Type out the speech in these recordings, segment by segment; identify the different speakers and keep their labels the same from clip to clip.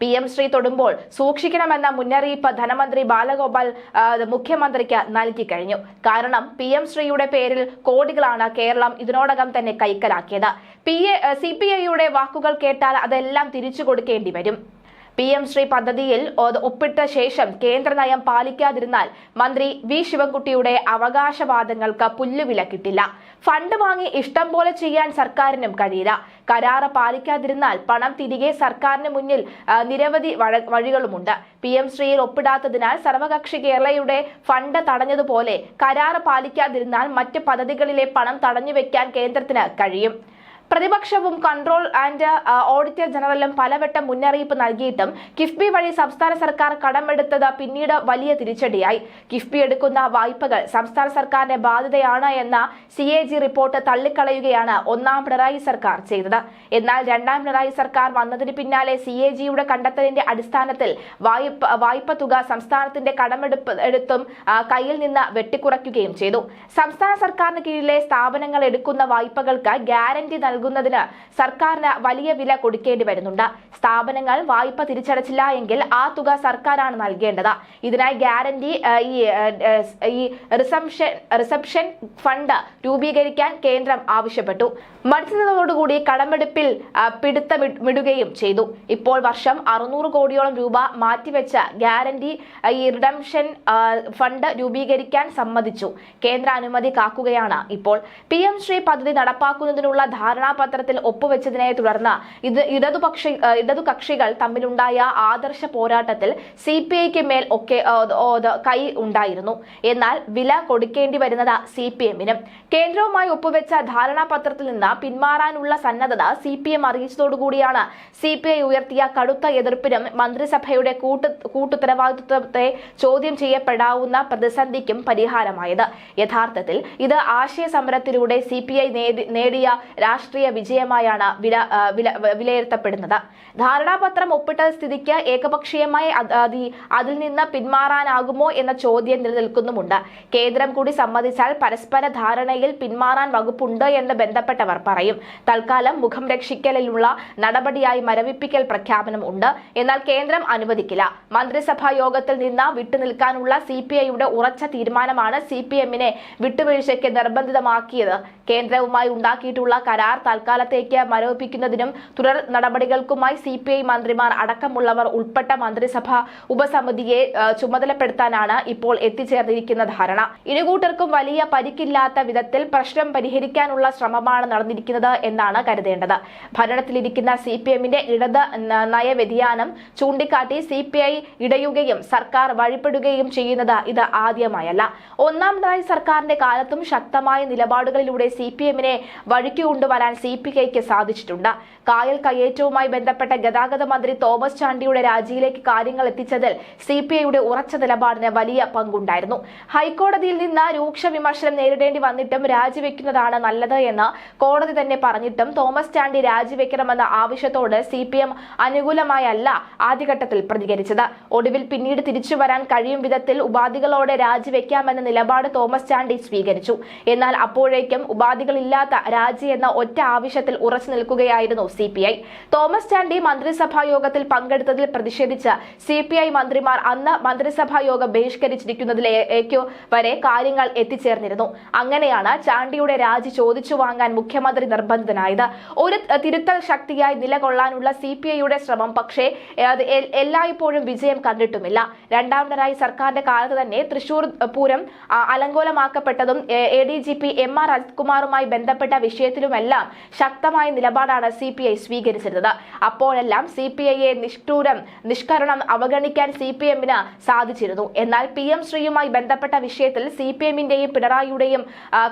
Speaker 1: P M Shri തൊടുമ്പോൾ സൂക്ഷിക്കണമെന്ന മുന്നറിയിപ്പ് ധനമന്ത്രി ബാലഗോപാൽ മുഖ്യമന്ത്രിക്ക് നൽകി കഴിഞ്ഞു. കാരണം പി എം ശ്രീയുടെ പേരിൽ കോടികളാണ് കേരളം ഇതിനോടകം തന്നെ കൈക്കലാക്കിയത്. പി എ സി പി ഐയുടെ വാക്കുകൾ കേട്ടാൽ അതെല്ലാം തിരിച്ചു കൊടുക്കേണ്ടി വരും. പി എം ശ്രീ പദ്ധതിയിൽ ഒപ്പിട്ട ശേഷം കേന്ദ്ര നയം പാലിക്കാതിരുന്നാൽ മന്ത്രി വി ശിവൻകുട്ടിയുടെ അവകാശവാദങ്ങൾക്ക് പുല്ലുവില കിട്ടില്ല ഫണ്ട് വാങ്ങി ഇഷ്ടം പോലെ ചെയ്യാൻ സർക്കാരിനും കഴിയില്ല. കരാറ് പാലിക്കാതിരുന്നാൽ പണം തിരികെ സർക്കാരിന് മുന്നിൽ നിരവധി വഴികളുമുണ്ട്. പി എം ശ്രീയിൽ ഒപ്പിടാത്തതിനാൽ സർവകക്ഷി കേരളയുടെ ഫണ്ട് തടഞ്ഞതുപോലെ കരാറ് പാലിക്കാതിരുന്നാൽ മറ്റ് പദ്ധതികളിലെ പണം തടഞ്ഞു തടഞ്ഞുവെക്കാൻ കേന്ദ്രത്തിന് കഴിയും. പ്രതിപക്ഷവും കൺട്രോൾ ആൻഡ് ഓഡിറ്റർ ജനറലും പലവട്ടം മുന്നറിയിപ്പ് നൽകിയിട്ടും കിഫ്ബി വഴി സംസ്ഥാന സർക്കാർ കടമെടുത്തത് പിന്നീട് വലിയ തിരിച്ചടിയായി. കിഫ്ബി എടുക്കുന്ന വായ്പകൾ സംസ്ഥാന സർക്കാരിന്റെ ബാധ്യതയാണ് എന്ന സി എ ജി റിപ്പോർട്ട് തള്ളിക്കളയുകയാണ് ഒന്നാം പിണറായി സർക്കാർ ചെയ്തത്. എന്നാൽ രണ്ടാം പിണറായി സർക്കാർ വന്നതിന് പിന്നാലെ സി എ ജിയുടെ കണ്ടെത്തലിന്റെ അടിസ്ഥാനത്തിൽ വായ്പ വായ്പ തുക സംസ്ഥാനത്തിന്റെ കടമെടുപ്പ് എടുത്തും കയ്യിൽ നിന്ന് വെട്ടിക്കുറയ്ക്കുകയും ചെയ്തു. സംസ്ഥാന സർക്കാരിന് കീഴിലെ സ്ഥാപനങ്ങൾ എടുക്കുന്ന വായ്പകൾക്ക് ഗ്യാരണ്ടി നൽകുന്നതിന് സർക്കാരിന് വലിയ വില കൊടുക്കേണ്ടി വരുന്നുണ്ട്. സ്ഥാപനങ്ങൾ വായ്പ തിരിച്ചടച്ചില്ല എങ്കിൽ ആ തുക സർക്കാരാണ് നൽകേണ്ടത്. ഇതിനായി ഗ്യാരണ്ടി ഈ ഈ റിസംഷൻ റിസപ്ഷൻ ഫണ്ട് രൂപീകരിക്കാൻ കേന്ദ്രം ആവശ്യപ്പെട്ടു. മത്സരത്തോടുകൂടി കടമെടുപ്പിൽ പിടുത്തമിടുകയും ചെയ്തു. ഇപ്പോൾ വർഷം അറുന്നൂറ് കോടിയോളം രൂപ മാറ്റിവെച്ച ഗ്യാരണ്ടി ഈ റിഡംഷൻ ഫണ്ട് രൂപീകരിക്കാൻ സമ്മതിച്ചു. കേന്ദ്ര അനുമതി കാക്കുകയാണ് ഇപ്പോൾ. പി എം ശ്രീ പദ്ധതി നടപ്പാക്കുന്നതിനുള്ള ധാരണാപത്രത്തിൽ ഒപ്പുവെച്ചതിനെ തുടർന്ന് ഇത് ഇടതുപക്ഷ ഇടതു കക്ഷികൾ തമ്മിലുണ്ടായ ആദർശ പോരാട്ടത്തിൽ സി പി ഐക്ക് മേൽ ഒക്കെ കൈ ഉണ്ടായിരുന്നു. എന്നാൽ വില കൊടുക്കേണ്ടി വരുന്നത് സി പി എമ്മിനും. കേന്ദ്രവുമായി ഒപ്പുവെച്ച ധാരണാപത്രത്തിൽ നിന്ന് പിന്മാറാനുള്ള സന്നദ്ധത സി പി എം അറിയിച്ചതോടുകൂടിയാണ് സി പി ഐ ഉയർത്തിയ കടുത്ത എതിർപ്പിനും മന്ത്രിസഭയുടെ കൂട്ടു കൂട്ടുത്തരവാദിത്വത്തെ ചോദ്യം ചെയ്യപ്പെടാവുന്ന പ്രതിസന്ധിക്കും പരിഹാരമായത്. യഥാർത്ഥത്തിൽ ഇത് ആശയ സമരത്തിലൂടെ സി പി ഐ നേടിയ രാഷ്ട്രീയ വിജയമായാണ് ആ, വില വിലയിരുത്തപ്പെടുന്നത്. ധാരണാപത്രം ഒപ്പിട്ട സ്ഥിതിക്ക് ഏകപക്ഷീയമായി അത് അതി- അതിൽ നിന്ന് പിന്മാറാനാകുമോ എന്ന ചോദ്യം നിലനിൽക്കുന്നുമുണ്ട്. കേന്ദ്രം കൂടി സമ്മതിച്ചാൽ പരസ്പര ധാരണയിൽ പിന്മാറാൻ വകുപ്പുണ്ട് എന്ന് ബന്ധപ്പെട്ടവർ പറയും. തൽക്കാലം മുഖം രക്ഷിക്കലിനുള്ള നടപടിയായി മരവിപ്പിക്കൽ പ്രഖ്യാപനം ഉണ്ട്. എന്നാൽ കേന്ദ്രം അനുവദിക്കില്ല. മന്ത്രിസഭാ യോഗത്തിൽ നിന്ന് വിട്ടുനിൽക്കാനുള്ള സി പി ഐയുടെ ഉറച്ച തീരുമാനമാണ് സി പി എമ്മിനെ വിട്ടുവീഴ്ചയ്ക്ക് നിർബന്ധിതമാക്കിയത്. കേന്ദ്രവുമായി ഉണ്ടാക്കിയിട്ടുള്ള കരാർ തൽക്കാലത്തേക്ക് മരവിപ്പിക്കുന്നതിനും തുടർ നടപടികൾക്കുമായി സി പി ഐ മന്ത്രിമാർ അടക്കമുള്ളവർ ഉൾപ്പെട്ട മന്ത്രിസഭ ഉപസമിതിയെ ചുമതലപ്പെടുത്താനാണ് ഇപ്പോൾ എത്തിച്ചേർന്നിരിക്കുന്ന ധാരണ. ഇരുകൂട്ടർക്കും വലിയ പരിക്കില്ലാത്ത വിധത്തിൽ പ്രശ്നം പരിഹരിക്കാനുള്ള ശ്രമമാണ് നടന്നിരിക്കുന്നത് എന്നാണ് കരുതേണ്ടത്. ഭരണത്തിലിരിക്കുന്ന സി പി എമ്മിന്റെ ഇടത് നയവ്യതിയാനം ചൂണ്ടിക്കാട്ടി സി പി ഐ ഇടയുകയും സർക്കാർ വഴിപ്പെടുകയും ചെയ്യുന്നത് ഇത് ആദ്യമായല്ല. ഒന്നാം സർക്കാരിന്റെ കാലത്തും ശക്തമായ നിലപാടുകളിലൂടെ സി പി എമ്മിനെ വഴിക്ക് കൊണ്ടുവരാൻ സി പി ഐക്ക് സാധിച്ചിട്ടുണ്ട്. കായൽ കയ്യേറ്റവുമായി ബന്ധപ്പെട്ട ഗതാഗത മന്ത്രി തോമസ് ചാണ്ടിയുടെ രാജിയിലേക്ക് കാര്യങ്ങൾ എത്തിച്ചതിൽ സി പി ഐയുടെ ഉറച്ച നിലപാടിന് വലിയ പങ്കുണ്ടായിരുന്നു. ഹൈക്കോടതിയിൽ നിന്ന് രൂക്ഷ വിമർശനം നേരിടേണ്ടി വന്നിട്ടും രാജിവെക്കുന്നതാണ് നല്ലത് എന്ന് കോടതി തന്നെ പറഞ്ഞിട്ടും തോമസ് ചാണ്ടി രാജിവെക്കണമെന്ന ആവശ്യത്തോട് സി പി എം അനുകൂലമായല്ല ആദ്യഘട്ടത്തിൽ പ്രതികരിച്ചത്. ഒടുവിൽ പിന്നീട് തിരിച്ചു വരാൻ കഴിയും വിധത്തിൽ ഉപാധികളോടെ രാജിവെക്കാമെന്ന നിലപാട് തോമസ് ചാണ്ടി സ്വീകരിച്ചു. എന്നാൽ അപ്പോഴേക്കും ഉപാധികളില്ലാത്ത രാജി എന്ന ഒറ്റ ആവശ്യത്തിൽ ഉറച്ചു നിൽക്കുകയായിരുന്നു C P I. Thomas Chandy മന്ത്രിസഭാ യോഗത്തിൽ പങ്കെടുത്തതിൽ പ്രതിഷേധിച്ച് സി പി ഐ മന്ത്രിമാർ അന്ന് മന്ത്രിസഭാ യോഗം ബഹിഷ്കരിച്ചിരിക്കുന്നതിലേക്കു വരെ കാര്യങ്ങൾ എത്തിച്ചേർന്നിരുന്നു. അങ്ങനെയാണ് ചാണ്ടിയുടെ രാജി ചോദിച്ചു വാങ്ങാൻ മുഖ്യമന്ത്രി നിർബന്ധിതനായത്. ഒരു തിരുത്തൽ ശക്തിയായി നിലകൊള്ളാനുള്ള സി പി ഐയുടെ ശ്രമം പക്ഷേ എല്ലായ്പ്പോഴും വിജയം കണ്ടിട്ടുമില്ല. രണ്ടാം പിണറായി സർക്കാരിന്റെ കാലത്ത് തന്നെ Thrissur Pooram അലങ്കോലമാക്കപ്പെട്ടതും A D G P M R അജിത്കുമാറുമായി ബന്ധപ്പെട്ട വിഷയത്തിലുമെല്ലാം ശക്തമായ നിലപാടാണ് സി പി ഐ സ്വീകരിച്ചിരുന്നത്. അപ്പോഴെല്ലാം സി പി ഐയെ നിഷ്ഠൂരം നിഷ്കരണം അവഗണിക്കാൻ സി പി എമ്മിന് സാധിച്ചിരുന്നു. എന്നാൽ പി എം ശ്രീയുമായി ബന്ധപ്പെട്ട വിഷയത്തിൽ സി പി എമ്മിന്റെയും പിണറായിയുടെയും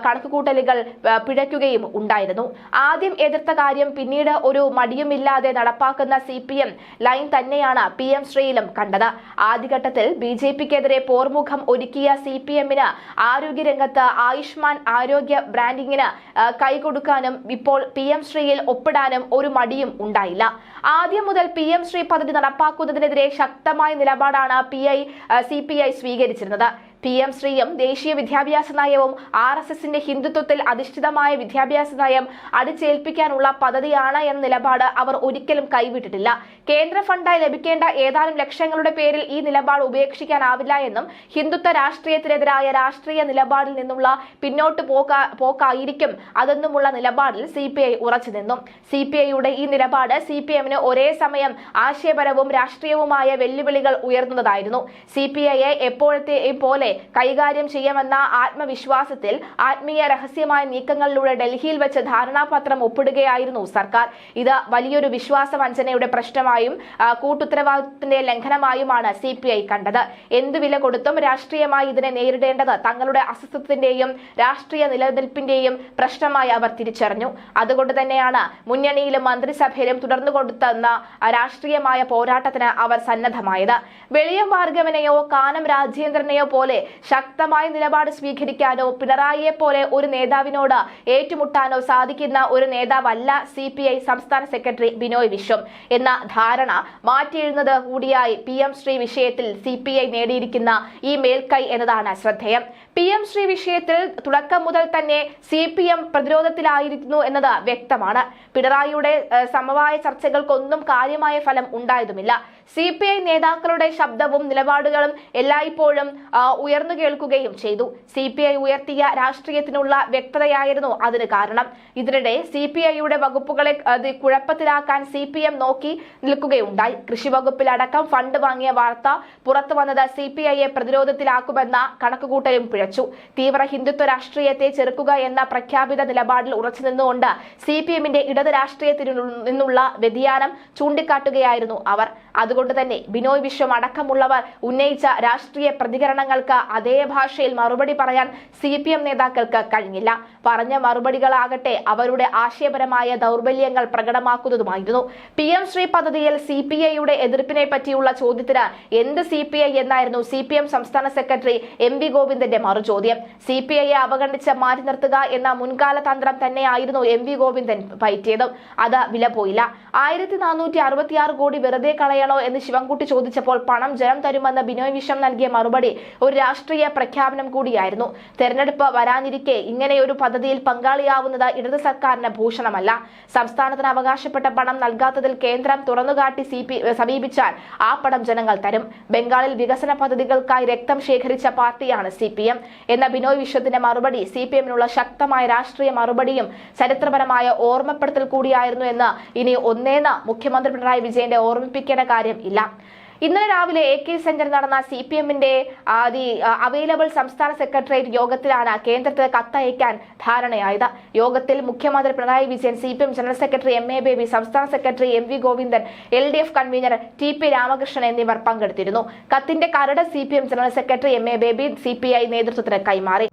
Speaker 1: കണക്കുകൂട്ടലുകൾ പിഴയ്ക്കുകയും ഉണ്ടായിരുന്നു. ആദ്യം എതിർത്ത കാര്യം പിന്നീട് ഒരു മടിയുമില്ലാതെ നടപ്പാക്കുന്ന സി പി എം ലൈൻ തന്നെയാണ് പി എം ശ്രീയിലും കണ്ടത്. ആദ്യഘട്ടത്തിൽ ബി ജെ പിക്കെതിരെ പോർമുഖം ഒരുക്കിയ സി പി എമ്മിന് ആരോഗ്യരംഗത്ത് ആയുഷ്മാൻ ആരോഗ്യ ബ്രാൻഡിങ്ങിന് ആ, കൈകൊടുക്കാനും ഇപ്പോൾ പി എം ശ്രീയിൽ ഒപ്പിടാനും ഒരു മടിയും ഉണ്ടായില്ല. ആദ്യം മുതൽ പി എം ശ്രീ പദ്ധതി നടപ്പാക്കുന്നതിനെതിരെ ശക്തമായ നിലപാടാണ് P I C P I സ്വീകരിച്ചിരുന്നത്. P M ശ്രീയും ദേശീയ വിദ്യാഭ്യാസ നയവും ആർ എസ് എസിന്റെ ഹിന്ദുത്വത്തിൽ അധിഷ്ഠിതമായ വിദ്യാഭ്യാസ നയം അടിച്ചേൽപ്പിക്കാനുള്ള പദ്ധതിയാണ് എന്ന നിലപാട് അവർ ഒരിക്കലും കൈവിട്ടിട്ടില്ല. കേന്ദ്ര ഫണ്ടായി ലഭിക്കേണ്ട ഏതാനും ലക്ഷങ്ങളുടെ പേരിൽ ഈ നിലപാട് ഉപേക്ഷിക്കാനാവില്ല എന്നും ഹിന്ദുത്വ രാഷ്ട്രീയത്തിനെതിരായ രാഷ്ട്രീയ നിലപാടിൽ നിന്നുള്ള പിന്നോട്ട് പോക്ക പോക്കായിരിക്കും അതെന്നുമുള്ള നിലപാടിൽ സി പി ഐ ഉറച്ചു നിന്നു. സി പി ഐയുടെ ഈ നിലപാട് സി പി എമ്മിന് ഒരേ സമയം ആശയപരവും രാഷ്ട്രീയവുമായ വെല്ലുവിളികൾ ഉയർന്നതായിരുന്നു. സി പി ഐയെ എപ്പോഴത്തെ പോലെ കൈകാര്യം ചെയ്യാമെന്ന ആത്മവിശ്വാസത്തിൽ ആത്മീയ രഹസ്യമായ നീക്കങ്ങളിലൂടെ ഡൽഹിയിൽ വെച്ച് ധാരണാപത്രം ഒപ്പിടുകയായിരുന്നു സർക്കാർ. ഇത് വലിയൊരു വിശ്വാസ വഞ്ചനയുടെ പ്രശ്നമായും കൂട്ടുത്തരവാദിത്വത്തിന്റെ ലംഘനമായുമാണ് സി പി ഐ കണ്ടത്. എന്തു വില കൊടുത്തും രാഷ്ട്രീയമായി ഇതിനെ നേരിടേണ്ടത് തങ്ങളുടെ അസ്വസ്ഥത്തിന്റെയും രാഷ്ട്രീയ നിലനിൽപ്പിന്റെയും പ്രശ്നമായി അവർ തിരിച്ചറിഞ്ഞു. അതുകൊണ്ട് തന്നെയാണ് മുന്നണിയിലും മന്ത്രിസഭയിലും തുടർന്നു കൊടുത്തുന്ന രാഷ്ട്രീയമായ പോരാട്ടത്തിന് അവർ സന്നദ്ധമായത്. വെളിയം ഭാർഗവനെയോ കാനം രാജേന്ദ്രനെയോ പോലെ ശക്തമായ നിലപാട് സ്വീകരിക്കാനോ പിണറായിയെ പോലെ ഒരു നേതാവിനോട് ഏറ്റുമുട്ടാനോ സാധിക്കുന്ന ഒരു നേതാവല്ല സി പി ഐ സംസ്ഥാന സെക്രട്ടറി ബിനോയ് വിശ്വം എന്ന ധാരണ മാറ്റിയെഴുന്നത് കൂടിയായി പി എം ശ്രീ വിഷയത്തിൽ സി പി ഐ നേടിയിരിക്കുന്ന ഈ മേൽക്കൈ എന്നതാണ് ശ്രദ്ധേയം. പി എം ശ്രീ വിഷയത്തിൽ തുടക്കം മുതൽ തന്നെ സി പി എം പ്രതിരോധത്തിലായിരുന്നു എന്നത് വ്യക്തമാണ്. പിണറായിയുടെ സമവായ ചർച്ചകൾക്കൊന്നും കാര്യമായ ഫലം ഉണ്ടായതുമില്ല. സി പി ഐ നേതാക്കളുടെ ശബ്ദവും നിലപാടുകളും എല്ലായ്പ്പോഴും ഉയർന്നു കേൾക്കുകയും ചെയ്തു. സി പി ഐ ഉയർത്തിയ രാഷ്ട്രീയത്തിനുള്ള വ്യക്തതയായിരുന്നു അതിന് കാരണം. ഇതിനിടെ സി പി ഐയുടെ വകുപ്പുകളെ അത് കുഴപ്പത്തിലാക്കാൻ സി പി എം നോക്കി നിൽക്കുകയുണ്ടായി. കൃഷി വകുപ്പിലടക്കം ഫണ്ട് വാങ്ങിയ വാർത്ത പുറത്തു വന്നത് സി പി ഐയെ പ്രതിരോധത്തിലാക്കുമെന്ന കണക്കുകൂട്ടലും പിഴച്ചു. തീവ്ര ഹിന്ദുത്വ രാഷ്ട്രീയത്തെ ചെറുക്കുക എന്ന പ്രഖ്യാപിത നിലപാടിൽ ഉറച്ചു നിന്നുകൊണ്ട് സി പി എമ്മിന്റെ ഇടത് രാഷ്ട്രീയത്തിൽ നിന്നുള്ള വ്യതിയാനം ചൂണ്ടിക്കാട്ടുകയായിരുന്നു അവർ. അതുകൊണ്ട് തന്നെ ബിനോയ് വിശ്വം അടക്കമുള്ളവർ ഉന്നയിച്ച രാഷ്ട്രീയ പ്രതികരണങ്ങൾക്ക് അതേ ഭാഷയിൽ മറുപടി പറയാൻ സി പി എം നേതാക്കൾക്ക് കഴിഞ്ഞില്ല. പറഞ്ഞ മറുപടികളാകട്ടെ അവരുടെ ആശയപരമായ ദൗർബല്യങ്ങൾ പ്രകടമാക്കുന്നതുമായിരുന്നു. പി എം ശ്രീ പദ്ധതിയിൽ സി പി ഐയുടെ എതിർപ്പിനെ പറ്റിയുള്ള ചോദ്യത്തിന് എന്ത് സി പി ഐ എന്നായിരുന്നു സി പി എം സംസ്ഥാന സെക്രട്ടറി എം വി ഗോവിന്ദന്റെ മറുചോദ്യം. സി പി ഐയെ അവഗണിച്ച് മാറ്റി നിർത്തുക എന്ന മുൻകാല തന്ത്രം തന്നെയായിരുന്നു എം വി ഗോവിന്ദൻ പയറ്റിയതും. അത് വില പോയില്ല. ആയിരത്തി നാനൂറ്റി അറുപത്തിയാറ് കോടി വെറുതെ കളയണോ എന്ന് ശിവൻകുട്ടി ചോദിച്ചപ്പോൾ പണം ജനം തരുമെന്ന് ബിനോയ് വിശ്വം നൽകിയ മറുപടി ഒരു രാഷ്ട്രീയ പ്രഖ്യാപനം കൂടിയായിരുന്നു. തെരഞ്ഞെടുപ്പ് വരാനിരിക്കെ ഇങ്ങനെയൊരു പദ്ധതിയിൽ പങ്കാളിയാവുന്നത് ഇടത് സർക്കാരിന് ഭൂഷണമല്ല. സംസ്ഥാനത്തിന് അവകാശപ്പെട്ട പണം നൽകാത്തതിൽ കേന്ദ്രം തുറന്നുകാട്ടി സമീപിച്ചാൽ ആ പണം ജനങ്ങൾ തരും. ബംഗാളിൽ വികസന പദ്ധതികൾക്കായി രക്തം ശേഖരിച്ച പാർട്ടിയാണ് സി പി എം. എന്ന ബിനോയ് വിശ്വത്തിന്റെ മറുപടി സി പി എമ്മിനുള്ള ശക്തമായ രാഷ്ട്രീയ മറുപടിയും ചരിത്രപരമായ ഓർമ്മപ്പെടുത്തൽ കൂടിയായിരുന്നു എന്ന് ഇനി ഒന്നേന്ന് മുഖ്യമന്ത്രി പിണറായി വിജയന്റെ ഓർമ്മിപ്പിക്കേണ്ട കാര്യം ഇല്ല. ഇന്നലെ രാവിലെ എ കെ സെന്ററിൽ നടന്ന സി പി എമ്മിന്റെ ദി അവൈലബിൾ സംസ്ഥാന സെക്രട്ടേറിയറ്റ് യോഗത്തിലാണ് കേന്ദ്രത്തിന് കത്തയക്കാൻ ധാരണയായത്. യോഗത്തിൽ മുഖ്യമന്ത്രി Pinarayi Vijayan C P M general secretary M A Baby സംസ്ഥാന secretary M V Govindan L D F convener T P Ramakrishnan എന്നിവർ പങ്കെടുത്തിരുന്നു. കത്തിന്റെ കരട് C P M general secretary M A Baby C P I നേതൃത്വത്തിന് കൈമാറി.